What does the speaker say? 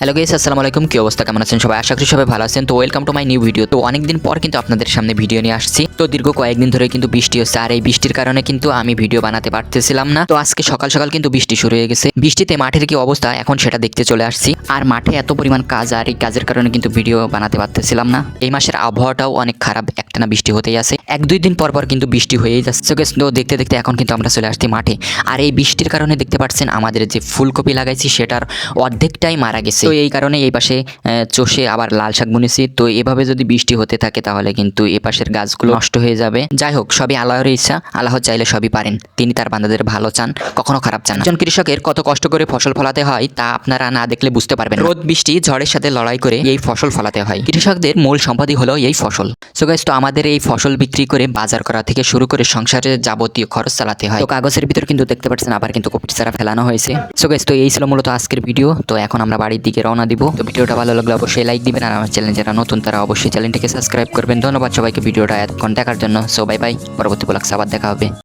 Hello guess আসসালামু আলাইকুম। কি অবস্থা? কেমন আছেন সবাই? আশা করি সবাই ভালো আছেন। তো welcome to my new video তো অনেকদিন পর কিন্তু আপনাদের সামনে ভিডিও নিয়ে আসছি। তো দীর্ঘ কয়েকদিন ধরে কিন্তু বৃষ্টি হচ্ছে। আর এই বৃষ্টির কারণে কিন্তু আমি ভিডিও বানাতে পারতেছিলাম না। তো আজকে সকাল সকাল কিন্তু বৃষ্টি শুরু হয়ে গেছে। বৃষ্টিতে মাঠের কি অবস্থা? এখন সেটা দেখতে চলে আসছি। আর মাঠে এত পরিমাণ কাজ, আর এই কাজের কারণে কিন্তু ভিডিও বানাতে পারতেছিলাম না। এই মাসের আবহাওয়াটাও অনেক খারাপ। একটানা বৃষ্টি হতেই আছে। এক দুই দিন পর পর কিন্তু বৃষ্টি হয়েই যাচ্ছে। So guys, দেখতে দেখতে এখন কিন্তু আমরা চলে আসছি মাঠে। আর এই বৃষ্টির কারণে দেখতে পাচ্ছেন আমাদের যে ফুলকপি লাগাইছি সেটার অর্ধেকটাই মারা গেছে। তো এই কারণে এই পাশে চষে আবার লাল শাক বুনেছি। তো এভাবে যদি বৃষ্টি হতে থাকে তাহলে কিন্তু এ পাশের গাছগুলো নষ্ট হয়ে যাবে। যাই হোক সবই আল্লাহর ইচ্ছা। আল্লাহ চাইলে সবই পারেন। তিনি তার বান্দাদের ভালো চান কখনো খারাপ চান না। একজন কৃষকের কত কষ্ট করে ফসল ফলাতে হয় তা আপনারা না দেখলে বুঝতে পারবেন রোদ বৃষ্টি ঝড়ের সাথে লড়াই করে এই ফসল ফলাতে হয়। কৃষকদের মূল সম্পদই হলো এই ফসল। সো গাইস তো আমাদের এই ফসল বিক্রি করে বাজার করা থেকে শুরু করে সংসারে যাবতীয় খরচ চালাতে হয়। তো কাগজের ভিতর কিন্তু দেখতে পাচ্ছেন, আবার কিন্তু কপির চারা ফেলানো হয়েছে। সো গেস তো এই ছিল মূলত আজকের ভিডিও তো এখন আমরা বাড়ির দিকে রওনা দিব। তো ভিডিওটা ভালো লাগলে অবশ্যই লাইক দিবেন আর আমার চ্যানেল যারা নতুন, তারা অবশ্যই চ্যানেলটিকে সাবস্ক্রাইব করবেন। ধন্যবাদ সবাইকে ভিডিওটা এতক্ষণ দেখার জন্য। সো বাই বাই পরবর্তী ব্লগস আবার দেখা হবে।